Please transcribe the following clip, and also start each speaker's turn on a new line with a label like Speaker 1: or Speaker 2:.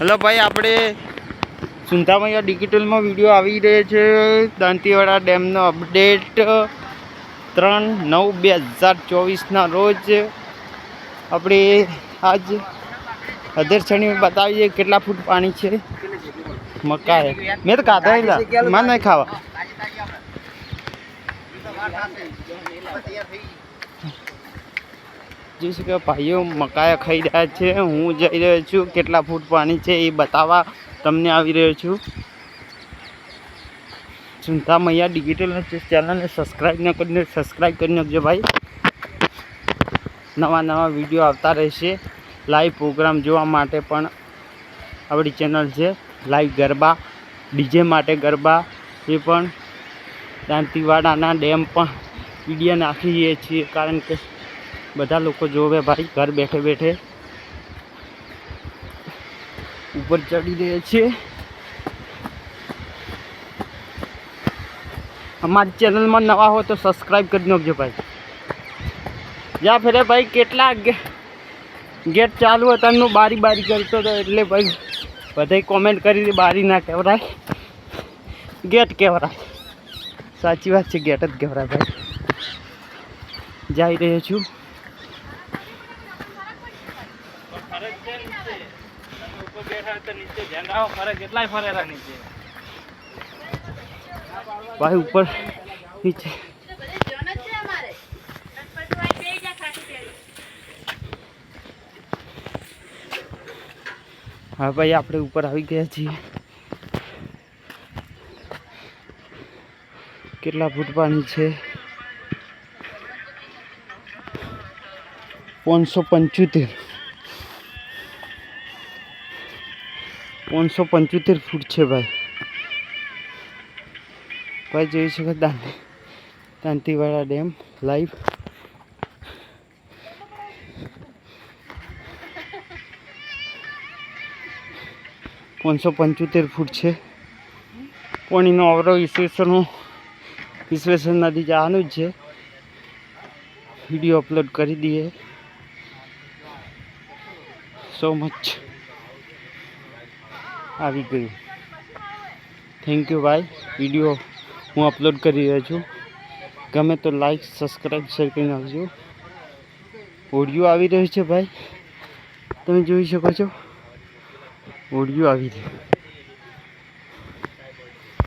Speaker 1: Hello ભાઈ, આપણે સુંધામૈયા ડિજિટલમાં video આવી રહ્યો છે. દાંતીવાડા ડેમનો અપડેટ ત્રણ નવ બે હજાર ચોવીસના રોજ આપણે આજ અધેરછણી બતાવીએ કેટલા ફૂટ પાણી છે. મકા મેં તો ખાધા માં નહીં ખાવા. જોઈ શકો ભાઈઓ મકાયા ખાઈ રહ્યા છે, હું જઈ રહ્યો છું. કેટલા ફૂટ પાણી છે એ બતાવવા તમને આવી રહ્યો છું. સુંધા મૈયા ડિજિટલ ચેનલને સબસ્ક્રાઈબ ન કરીને સબસ્ક્રાઈબ કરી નાખજો ભાઈ. નવા નવા વીડિયો આવતા રહેશે. લાઈવ પ્રોગ્રામ જોવા માટે પણ આપણી ચેનલ છે. લાઈવ ગરબા, ડીજે માટે ગરબા, એ પણ. દાંતીવાડાના ડેમ પણ વીડિયો નાખીએ છીએ, કારણ કે બધા લોકો જોવે ભાઈ, ઘર બેઠે બેઠે. ઉપર ચડી રહ્યા છે. અમારી ચેનલમાં નવા હો તો સબસ્ક્રાઈબ કરી નાખજો ભાઈ. જ્યાં ફેરે ભાઈ, કેટલા ગેટ ચાલુ હતા એમનું બારી બારી કરતો હતો એટલે ભાઈ બધાય કોમેન્ટ કરી બારી ના કહેવરાય. ગેટ કહેવરાય. સાચી વાત છે, ગેટ જ કહેવરાય ભાઈ. જઈ રહ્યો છું. ભાઈ, ઉપર, નીચે. હા, ભાઈ, આપણે ઉપર આવી ગયા છીએ. કેટલા ફૂટ પાણી છે? પાંચસો પંચોતેર. પાંચસો પંચોતેર ફૂટ છે ભાઈ. ભાઈ, જોઈ શકો દાંતી દાંતીવાડા ડેમ લાઈવ પાંચસો પંચોતેર ફૂટ છે. પાણીનો અવરો વિશ્લેષણો વિશ્લેષણ નદી જવાનું જ છે. વીડિયો અપલોડ કરી દઈએ. સો મચ આવી ગયું. થેન્ક યુ ભાઈ. વીડિયો હું અપલોડ કરી રહ્યો છું. ગમે તો લાઈક સબસ્ક્રાઈબ શેર કરી નાખજો ઓડિયો આવી રહ્યો છે, ભાઈ. તમે જોઈ શકો છો. ઓડિયો આવી રહ્યો.